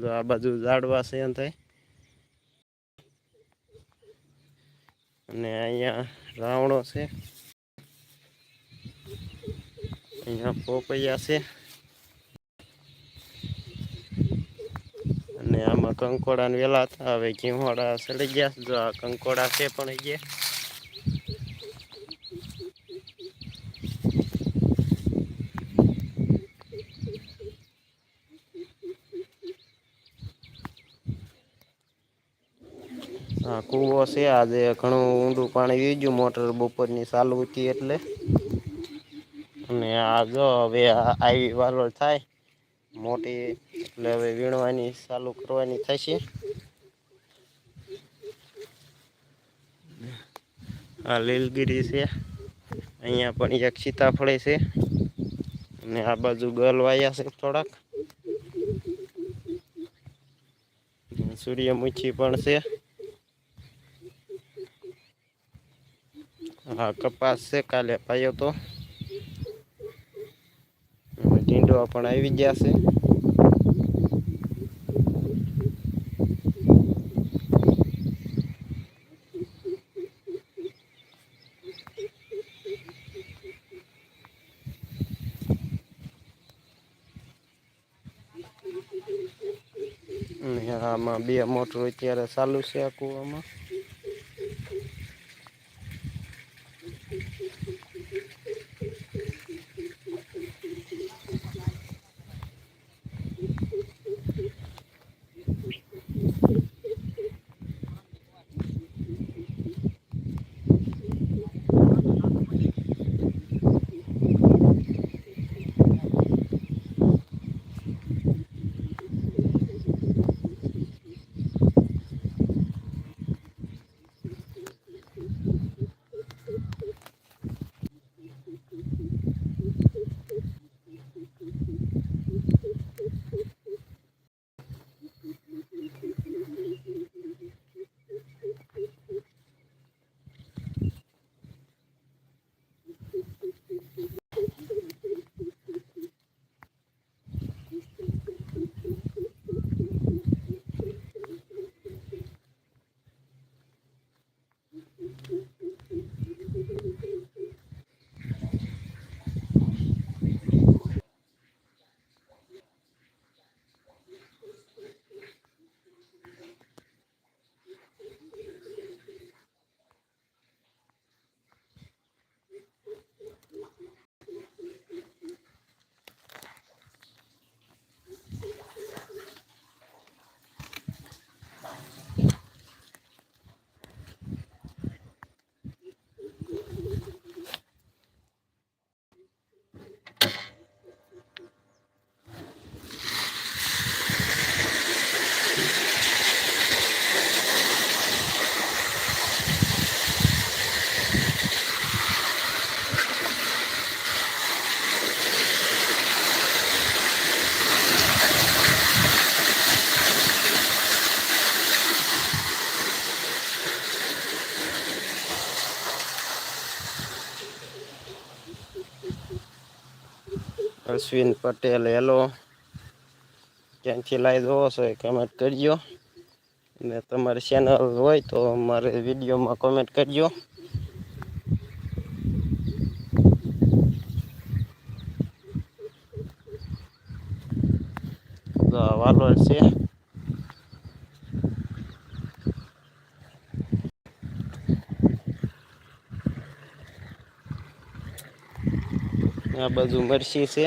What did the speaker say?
જો આ બાજુ ઝાડવા છે એમ થાય. અને અહીંયા રાવણો છે. અહીંયા પોપૈયા છે. અને આમાં કંકોડા વેલા હતા હવે ઘીહોડા સડી ગયા જો આ કંકોડા છે પણ ગયા હા, કૂવો છે. આજે ઘણું ઊંડું પાણી વી ગયું મોટર બપોરની ચાલુ હતી એટલે. અને આ જો હવે આવી વાલોળ થાય. મોટી એટલે હવે વીણવાની, ચાલુ કરવાની થશે આ લીલગીરી છે. અહીંયા પણ એક સીતાફળે છે. અને આ બાજુ ગલવાયા છે થોડાક. સૂર્યમુખી પણ છે. હા, કપાસ છે કાલે પાયો તો. ઢીંડવા પણ આવી ગયા છે. આમાં બે મોટર અત્યારે ચાલુ છે આ કૂવામાં અશ્વિન પટેલ, હેલો. ક્યાંથી લાઈ જોવો છો એ કમેન્ટ કરજો. અને તમારી ચેનલ હોય તો મારે વિડીયોમાં કોમેન્ટ કરજો. વાલોળ છે. આ બાજુ મરસી છે.